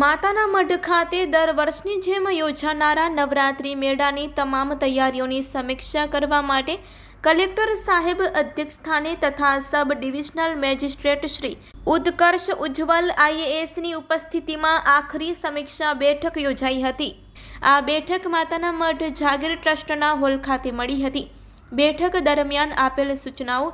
માતાના મઢ ખાતે દર વર્ષની જેમ યોજાનારા નવરાત્રી મેળાની તમામ તૈયારીઓની સમીક્ષા કરવા માટે કલેક્ટર સાહેબ અધ્યક્ષસ્થાને તથા sub divisional magistrate Shri Utkarsh Ujjwal આઈએએસની ઉપસ્થિતિમાં આખરી સમીક્ષા બેઠક યોજાઈ હતી. આ બેઠક માતાના મઢ જાગીર ટ્રસ્ટના હોલ ખાતે મળી હતી. બેઠક દરમિયાન આપેલ સૂચનાઓ,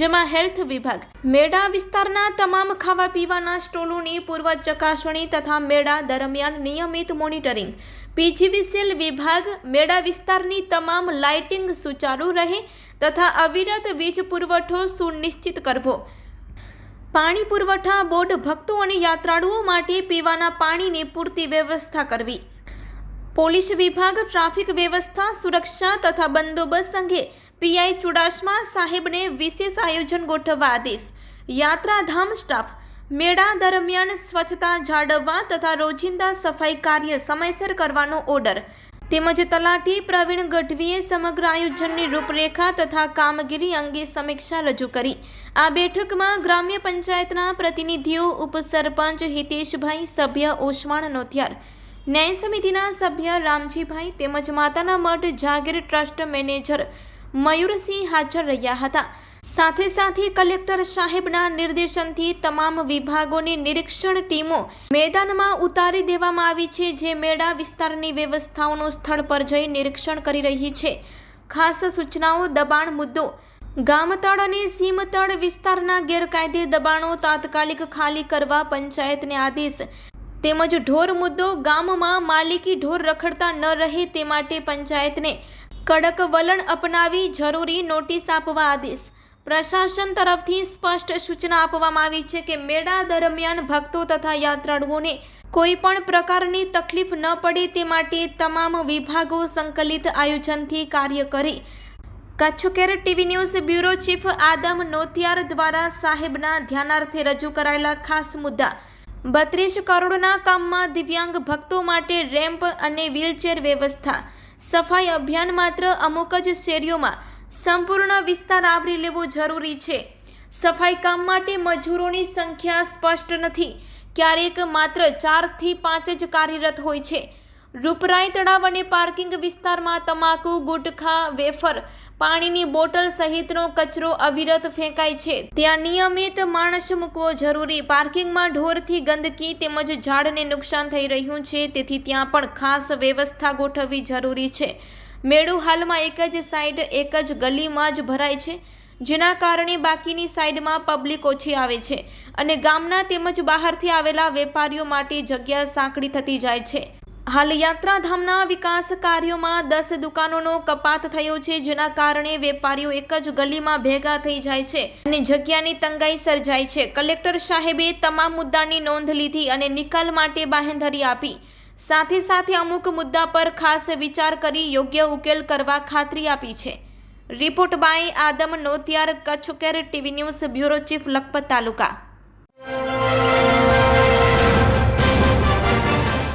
જેમાં હેલ્થ વિભાગ મેળા વિસ્તારના તમામ ખાવા પીવાના સ્ટોલોની પૂર્વ ચકાસણી તથા મેળા દરમિયાન નિયમિત મોનિટરિંગ પીજીવીસીએલ વિભાગ મેળા વિસ્તારની તમામ લાઇટિંગ સુચારુ રહે તથા અવિરત વીજ પુરવઠો સુનિશ્ચિત કરવો. પાણી પુરવઠા બોર્ડ ભક્તો અને યાત્રાળુઓ માટે પીવાના પાણીની પૂરતી વ્યવસ્થા કરવી. પોલીસ વિભાગ ટ્રાફિક વ્યવસ્થા, સુરક્ષા તથા બંદોબસ્ત અંગે પીઆઈ ચુડાસમા સાહેબને વિશેષ આયોજન ગોઠવવા આદેશ. યાત્રાધામ સ્ટાફ, મેળા દરમિયાન સ્વચ્છતા જાળવવા તથા રોજિંદા સફાઈ કાર્ય સમયસર કરવાનો ઓર્ડર. તેમજ તલાટી પ્રવીણ ગઢવીએ સમગ્ર આયોજનની રૂપરેખા તથા કામગીરી અંગે સમીક્ષા રજૂ કરી. આ બેઠકમાં ગ્રામ્ય પંચાયતના પ્રતિનિધિઓ, ઉપસરપંચ હિતેશભાઈ, સભ્ય ઓસમાણ નોતિયાર ન્યાય સમિતિના સભ્ય રામજીભાઈ તેમજ માતાના મઠ જાગીર ટ્રસ્ટ મેનેજર મયુરસિંહ હાજર રહ્યા હતા. સાથે સાથે કલેક્ટર સાહેબના નિર્દેશનથી તમામ વિભાગોની નિરીક્ષણ ટીમો મેદાનમાં ઉતારી દેવામાં આવી છે, જે મેળા વિસ્તારની વ્યવસ્થાઓનું સ્થળ પર જઈ નિરીક્ષણ કરી રહી છે. ખાસ સૂચનાઓ, દબાણ મુદ્દો. ગામતળ અને સીમતળ વિસ્તારના ગેરકાયદે દબાણો તાત્કાલિક ખાલી કરવા પંચાયતને આદેશ તેમજ ઢોર મુદ્દો ગામમાં માલિકી ઢોર રખડતા ન રહે તે માટે પંચાયતને કડક વલણ અપનાવી જરૂરી નોટિસ આપવા આદેશ. પ્રશાસન તરફથી સ્પષ્ટ સૂચના આપવામાં આવી છે કે મેળા દરમિયાન ભક્તો તથા યાત્રાળુઓને કોઈ પણ પ્રકારની તકલીફ ન પડે તે માટે તમામ વિભાગો સંકલિત આયોજનથી કાર્ય કરે. Kutch care TV news bureau chief Adam Notiyar દ્વારા સાહેબના ધ્યાનાર્થે રજૂ કરાયેલા ખાસ મુદ્દા બત્રીસ કરોડના કામમાં દિવ્યાંગ ભક્તો માટે રેમ્પ અને વ્હીલચેર વ્યવસ્થા. સફાઈ અભિયાન માત્ર અમુક જ શેરીઓમાં સંપૂર્ણ વિસ્તાર આવરી લેવો જરૂરી છે. સફાઈ કામ માટે મજૂરોની સંખ્યા સ્પષ્ટ નથી. ક્યારેક માત્ર ચારથી પાંચ જ કાર્યરત હોય છે. રૂપરાઈ તળાવ અને પાર્કિંગ વિસ્તારમાં તમાકુ, ગુટખા, વેફર, પાણીની બોટલ સહિતનો કચરો અવિરત ફેંકાય છે. ત્યાં નિયમિત માણસ મૂકવો જરૂરી. પાર્કિંગમાં ઢોરથી ગંદકી તેમજ ઝાડને નુકસાન થઈ રહ્યું છે, તેથી ત્યાં પણ ખાસ વ્યવસ્થા ગોઠવવી જરૂરી છે. મેળું હાલમાં એક જ સાઈડ, એક જ ગલીમાં જ ભરાય છે, જેના કારણે બાકીની સાઈડમાં પબ્લિક ઓછી આવે છે અને ગામના તેમજ બહારથી આવેલા વેપારીઓ માટે જગ્યા સાંકડી થતી જાય છે. હાલ યાત્રાધામના વિકાસ કાર્યોમાં દસ દુકાનોનો કપાત થયો છે, જેના કારણે વેપારીઓ એક જ ગલીમાં ભેગા થઈ જાય છે અને જગ્યાની તંગાઈ સર્જાય છે. કલેક્ટર સાહેબે તમામ મુદ્દાની નોંધ લીધી અને નિકાલ માટે બાહેંધરી આપી. સાથે સાથે અમુક મુદ્દા પર ખાસ વિચાર કરી યોગ્ય ઉકેલ કરવા ખાતરી આપી છે. Report by Adam Notiyar Kutch care TV news bureau chief Lakhpat taluka